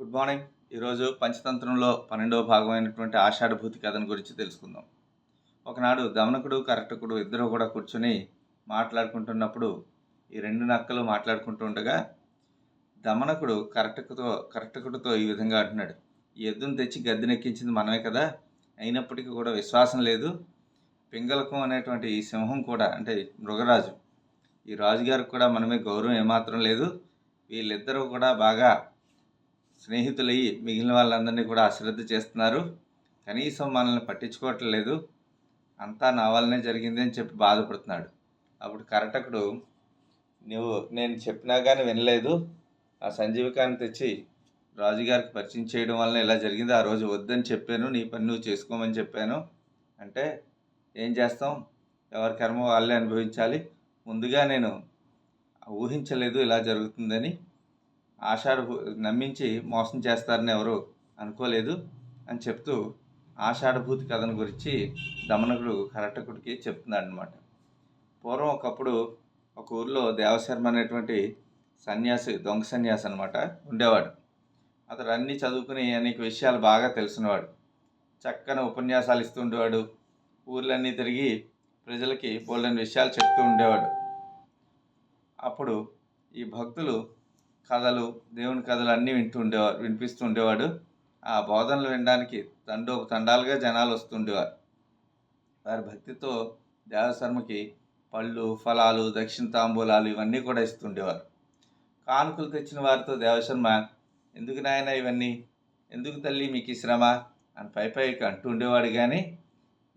Good morning ఈరోజు పంచతంత్రంలో పన్నెండవ భాగమైనటువంటి ఆషాఢభూతి కథను గురించి తెలుసుకుందాం. ఒకనాడు దమనకుడు కరెక్టకుడు ఇద్దరు కూడా కూర్చొని మాట్లాడుకుంటున్నప్పుడు ఈ రెండు నక్కలు మాట్లాడుకుంటూ ఉండగా దమనకుడు కరెక్టకుతో కరెక్టకుడితో ఈ విధంగా అంటున్నాడు. ఈ ఎద్దును తెచ్చి గద్దెనెక్కించింది మనమే కదా. అయినప్పటికీ కూడా విశ్వాసం లేదు. పింగళకం అనేటువంటి ఈ సింహం కూడా అంటే మృగరాజు. ఈ రాజుగారికి కూడా మనమే గౌరవం ఏమాత్రం లేదు. వీళ్ళిద్దరూ కూడా బాగా స్నేహితులయ్యి మిగిలిన వాళ్ళందరినీ కూడా అశ్రద్ధ చేస్తున్నారు. కనీసం మనల్ని పట్టించుకోవట్లేదు. అంతా నా వల్లనే జరిగింది అని చెప్పి బాధపడుతున్నాడు. అప్పుడు కరటకుడు నువ్వు నేను చెప్పినా కానీ వినలేదు. ఆ సంజీవికాన్ని తెచ్చి రాజుగారికి పరిచయం చేయడం వలన ఇలా జరిగింది. ఆ రోజు వద్దని చెప్పాను. నీ పని నువ్వు చేసుకోమని చెప్పాను. అంటే ఏం చేస్తాం? ఎవరి కర్మ వాళ్ళే అనుభవించాలి. ముందుగా నేను ఊహించలేదు ఇలా జరుగుతుందని ఆషాఢ నమ్మించి మోసం చేస్తారని ఎవరు అనుకోలేదు అని చెప్తూ ఆషాఢభూతి కథను గురించి దమనకుడు కరటకుడికి చెప్తున్నాడు అనమాట పూర్వం ఒకప్పుడు ఒక ఊర్లో దేవశర్మ అనేటువంటి సన్యాసి దొంగ సన్యాసి అనమాట ఉండేవాడు. అతడు అన్నీ చదువుకుని అనేక విషయాలు బాగా తెలిసినవాడు చక్కని ఉపన్యాసాలు ఇస్తూ ఉండేవాడు. ఊర్లన్నీ తిరిగి ప్రజలకి బోల్డని విషయాలు చెప్తూ ఉండేవాడు. అప్పుడు ఈ భక్తులు కథలు దేవుని కథలు అన్నీ వింటూ ఉండేవారు వినిపిస్తూ ఉండేవాడు. ఆ బోధనలు వినడానికి తండో తండాలుగా జనాలు వస్తుండేవారు వారి భక్తితో దేవశర్మకి పళ్ళు ఫలాలు దక్షిణ తాంబూలాలు ఇవన్నీ కూడా ఇస్తుండేవారు కానుకలు తెచ్చిన వారితో దేవశర్మ ఎందుకు నాయన ఇవన్నీ? ఎందుకు తల్లి మీకు ఈ శ్రమ? అని పై పైకి అంటూ ఉండేవాడు కానీ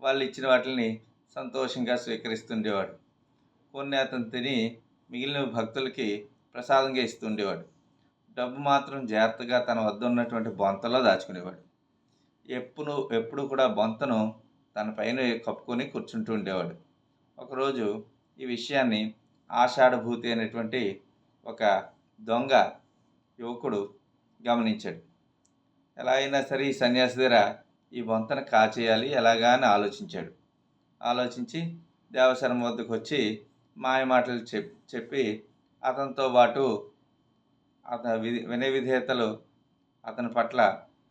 వాళ్ళు ఇచ్చిన వాటిని సంతోషంగా స్వీకరిస్తుండేవాడు కొన్ని అతను తిని మిగిలిన భక్తులకి ప్రసాదంగా ఇస్తుండేవాడు డబ్బు మాత్రం జాగ్రత్తగా తన వద్ద ఉన్నటువంటి బొంతలో దాచుకునేవాడు. ఎప్పుడు ఎప్పుడు కూడా బొంతను తన పైన కప్పుకొని కూర్చుంటూ ఉండేవాడు. ఒకరోజు ఈ విషయాన్ని ఆషాఢభూతి అనేటువంటి ఒక దొంగ యువకుడు గమనించాడు. ఎలా అయినా సరే ఈ సన్యాసి దగ్గర ఈ బొంతను కాచేయాలి ఎలాగా అని ఆలోచించాడు. ఆలోచించి దేవశరం వద్దకు వచ్చి మాయ మాటలు చెప్ చెప్పి అతనితో పాటు అతని విధి వినయ విధేయతలు అతని పట్ల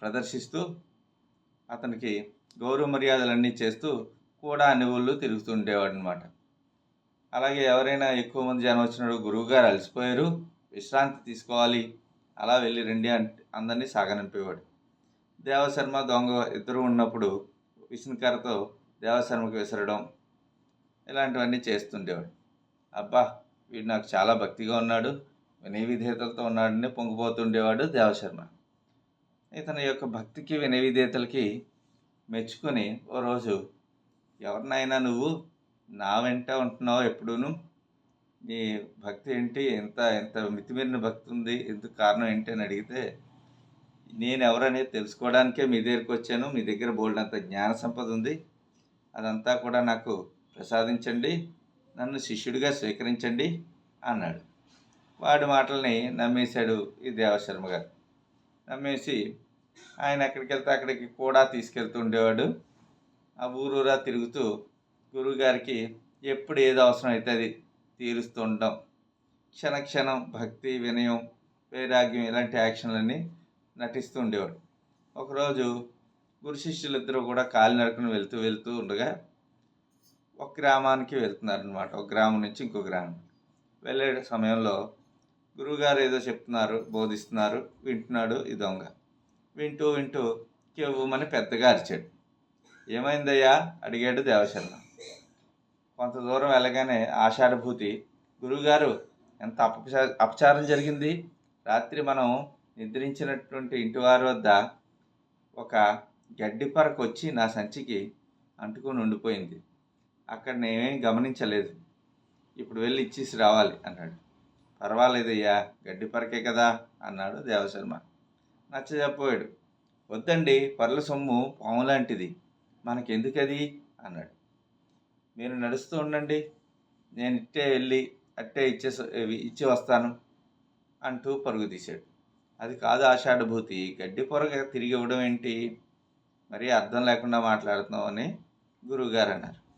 ప్రదర్శిస్తూ అతనికి గౌరవ మర్యాదలన్నీ చేస్తూ కూడా అన్ని ఊళ్ళు తిరుగుతూ ఉండేవాడు అనమాట అలాగే ఎవరైనా ఎక్కువ మంది జనం వచ్చినప్పుడు గురువుగారు అలసిపోయారు విశ్రాంతి తీసుకోవాలి అలా వెళ్ళి రండి అంటే అందరినీ సాగనింపేవాడు. దేవశర్మ దొంగ ఇద్దరు ఉన్నప్పుడు విష్ణుకరతో దేవశర్మకి విసరడం ఇలాంటివన్నీ చేస్తుండేవాడు. అబ్బా వీడు నాకు చాలా భక్తిగా ఉన్నాడు. వినయ విధేయతలతో ఉన్నాడని పొంగిపోతుండేవాడు దేవశర్మ ఇతని యొక్క భక్తికి వినయ విధేయతలకి మెచ్చుకొని ఓ రోజు ఎవరినైనా నువ్వు నా వెంట ఉంటున్నావు ఎప్పుడూను? నీ భక్తి ఏంటి? ఎంత ఎంత మితిమీరిన భక్తి ఉంది? ఎందుకు కారణం ఏంటి? అని అడిగితే నేను ఎవరనేది తెలుసుకోవడానికే మీ దగ్గరికి వచ్చాను. మీ దగ్గర బోల్డంత జ్ఞాన సంపద ఉంది. అదంతా కూడా నాకు ప్రసాదించండి. నన్ను శిష్యుడిగా స్వీకరించండి అన్నాడు. వాడి మాటల్ని నమ్మేశాడు ఈ దేవశర్మ గారు. నమ్మేసి ఆయన ఎక్కడికి వెళ్తే అక్కడికి కూడా తీసుకెళ్తూ ఉండేవాడు. ఆ ఊరూరా తిరుగుతూ గురువుగారికి ఎప్పుడు ఏది అవసరం అయితే అది తీరుస్తూ ఉండడం క్షణక్షణం భక్తి వినయం వైరాగ్యం ఇలాంటి యాక్షన్లన్నీ నటిస్తూ ఉండేవాడు. ఒకరోజు గురు శిష్యులిద్దరూ కూడా కాలినడకను వెళ్తూ వెళ్తూ ఉండగా ఒక గ్రామానికి వెళ్తున్నారు అనమాట ఒక గ్రామం నుంచి ఇంకో గ్రామం. వెళ్ళే సమయంలో గురువుగారు ఏదో చెప్తున్నారు బోధిస్తున్నారు వింటున్నాడు ఈ దొంగ. వింటూ వింటూ కెవ్వమని పెద్దగా అరిచాడు. ఏమైందయ్యా? అడిగాడు దేవశర్మ. కొంత దూరం వెళ్ళగానే ఆషాఢభూతి గురువుగారు ఎంత అపచా అపచారం జరిగింది? రాత్రి మనం నిద్రించినటువంటి ఇంటివారి వద్ద ఒక గడ్డి పరకొచ్చి వచ్చి నా సంచికి అంటుకొని ఉండిపోయింది. అక్కడ నేనేం గమనించలేదు. ఇప్పుడు వెళ్ళి ఇచ్చేసి రావాలి అన్నాడు. పర్వాలేదయ్యా గడ్డి పరకే కదా అన్నాడు దేవశర్మ. నచ్చజెప్పోయాడు. వద్దండి పర్ల సొమ్ము పాము లాంటిది మనకెందుకది అన్నాడు. మీరు నడుస్తూ ఉండండి నేను ఇట్టే వెళ్ళి అట్టే ఇచ్చే ఇచ్చి వస్తాను అంటూ పరుగు తీశాడు. అది కాదు ఆషాఢభూతి గడ్డి పొరగ తిరిగి ఇవ్వడం ఏంటి? మరీ అర్థం లేకుండా మాట్లాడుతున్నావు అని గురువుగారు అన్నారు.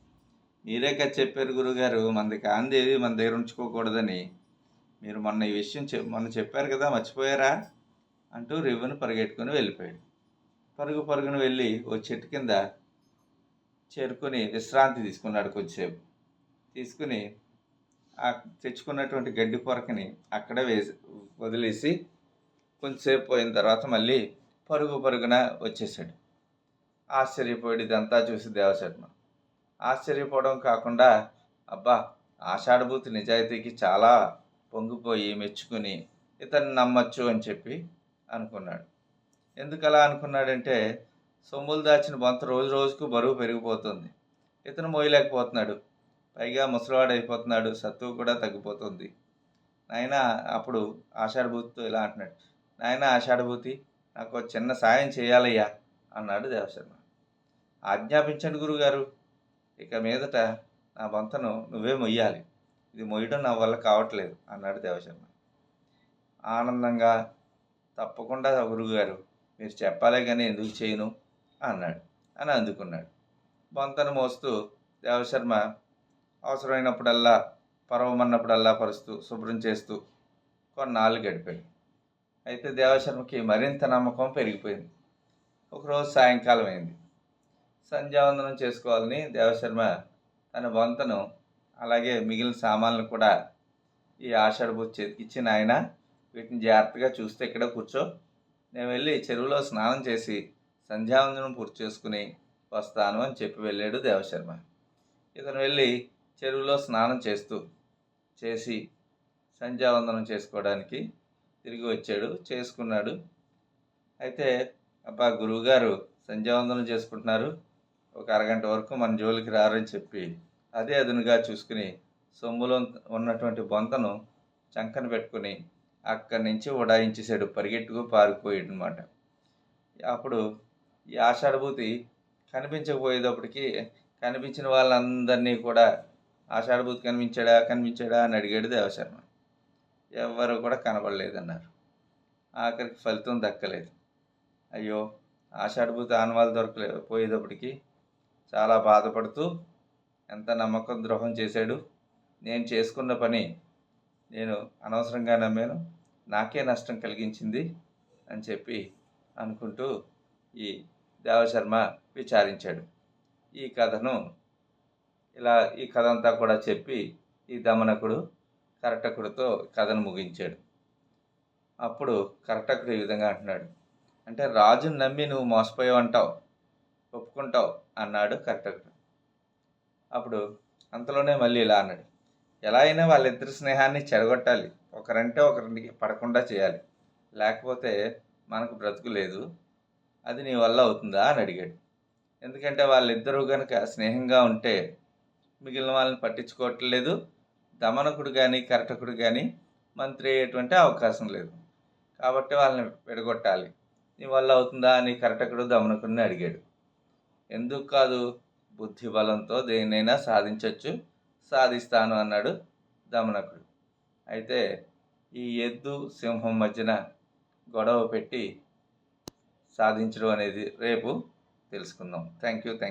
మీరే కదా చెప్పారు గురుగారు మనది కాందేవి మన దగ్గర ఉంచుకోకూడదని. మీరు మొన్న ఈ విషయం చెప్ మొన్న చెప్పారు కదా మర్చిపోయారా? అంటూ రివ్వును పరిగెట్టుకుని వెళ్ళిపోయాడు. పరుగు పరుగును వెళ్ళి ఓ చెట్టు కింద చేరుకొని విశ్రాంతి తీసుకున్నాడు కొద్దిసేపు తీసుకుని ఆ తెచ్చుకున్నటువంటి గడ్డి పొరకని అక్కడే వేసి వదిలేసి కొంచెంసేపు పోయిన తర్వాత మళ్ళీ పరుగు పరుగున వచ్చేసాడు. ఆశ్చర్యపోయాడు ఇదంతా చూసి దేవశర్మ. ఆశ్చర్యపోవడం కాకుండా అబ్బా ఆషాఢభూతి నిజాయితీకి చాలా పొంగిపోయి మెచ్చుకుని ఇతన్ని నమ్మచ్చు అని చెప్పి అనుకున్నాడు. ఎందుకలా అనుకున్నాడంటే సొమ్ములు దాచిన బొంత రోజు రోజుకు బరువు పెరిగిపోతుంది. ఇతను మోయలేకపోతున్నాడు. పైగా ముసలివాడు అయిపోతున్నాడు సత్తువు కూడా తగ్గిపోతుంది. నాయన అప్పుడు ఆషాఢభూతితో ఇలా అంటున్నాడు. నాయన ఆషాఢభూతి నాకు ఒక చిన్న సాయం చేయాలయ్యా అన్నాడు దేవశర్మ. ఆజ్ఞాపించండి గురుగారు. ఇక మీదట నా బొంతను నువ్వే మొయ్యాలి. ఇది మొయ్యడం నా వల్ల కావట్లేదు అన్నాడు దేవశర్మ. ఆనందంగా తప్పకుండా గురువుగారు మీరు చెప్పాలే కానీ ఎందుకు చేయను? అన్నాడు. అని అందుకున్నాడు. బొంతను మోస్తూ దేవశర్మ అవసరమైనప్పుడల్లా పరవమన్నప్పుడల్లా పరుస్తూ శుభ్రం చేస్తూ కొన్నాళ్ళు గడిపాడు. అయితే దేవశర్మకి మరింత నమ్మకం పెరిగిపోయింది. ఒకరోజు సాయంకాలం అయింది. సంధ్యావందనం చేసుకోవాలని దేవశర్మ తన వంతను అలాగే మిగిలిన సామాన్లు కూడా ఈ ఆషాఢభూతి ఇచ్చిన ఆయన వీటిని జాగ్రత్తగా చూస్తే ఇక్కడ కూర్చో. నేను వెళ్ళి చెరువులో స్నానం చేసి సంధ్యావందనం పూర్తి చేసుకుని వస్తాను అని చెప్పి వెళ్ళాడు దేవశర్మ. ఇతను వెళ్ళి చెరువులో స్నానం చేస్తూ చేసి సంధ్యావందనం చేసుకోవడానికి తిరిగి వచ్చాడు చేసుకున్నాడు. అయితే అబ్బా గురువుగారు సంధ్యావందనం చేసుకుంటున్నారు. ఒక అరగంట వరకు మన జోలికి రారని చెప్పి అదే అదునుగా చూసుకుని సొమ్ములో ఉన్నటువంటి బొంతను చంకన పెట్టుకుని అక్కడి నుంచి ఉడాయించేసాడు పరిగెట్టుకు పారిపోయాడు అనమాట అప్పుడు ఈ ఆషాఢభూతి కనిపించకపోయేటప్పటికి కనిపించిన వాళ్ళందరినీ కూడా ఆషాఢభూతి కనిపించాడా కనిపించాడా అని అడిగాడు దేవశర్మ. ఎవరు కూడా కనబడలేదన్నారు. ఆఖరికి ఫలితం దక్కలేదు. అయ్యో ఆషాఢభూతి ఆనవాళ్ళు దొరకలే పోయేటప్పటికి చాలా బాధపడుతూ ఎంత నమ్మకం ద్రోహం చేశాడు. నేను చేసుకున్న పని నేను అనవసరంగా నమ్మాను. నాకే నష్టం కలిగించింది అని చెప్పి అనుకుంటూ ఈ దేవశర్మ విచారించాడు. ఈ కథను ఇలా ఈ కథ అంతా కూడా చెప్పి ఈ దమనకుడు కరటకుడితో కథను ముగించాడు. అప్పుడు కరటకుడు ఈ విధంగా అంటున్నాడు. అంటే రాజును నమ్మి నువ్వు మోసపోయావు అంటావు ఒప్పుకుంటావు అన్నాడు కరెక్టర్ అప్పుడు అంతలోనే మళ్ళీ ఇలా అన్నాడు. ఎలా అయినా వాళ్ళిద్దరి స్నేహాన్ని చెడగొట్టాలి. ఒకరంటే ఒకరికి పడకుండా చేయాలి. లేకపోతే మనకు బ్రతుకు లేదు. అది నీ వల్ల అవుతుందా అని అడిగాడు. ఎందుకంటే వాళ్ళిద్దరూ కనుక స్నేహంగా ఉంటే మిగిలిన వాళ్ళని పట్టించుకోవట్లేదు. దమనకుడు కానీ కరటకుడు కానీ మంత్రి అయ్యేటువంటి అవకాశం లేదు. కాబట్టి వాళ్ళని విడగొట్టాలి. నీ వల్ల అవుతుందా అని కరటకుడు దమనకుడిని అడిగాడు. ఎందుకు కాదు? బుద్ధి బలంతో దేన్నైనా సాధించవచ్చు సాధిస్తాను అన్నాడు దమనకుడు. అయితే ఈ ఎద్దు సింహం మధ్యన గొడవ పెట్టి సాధించడం అనేది రేపు తెలుసుకుందాం. Thank you thank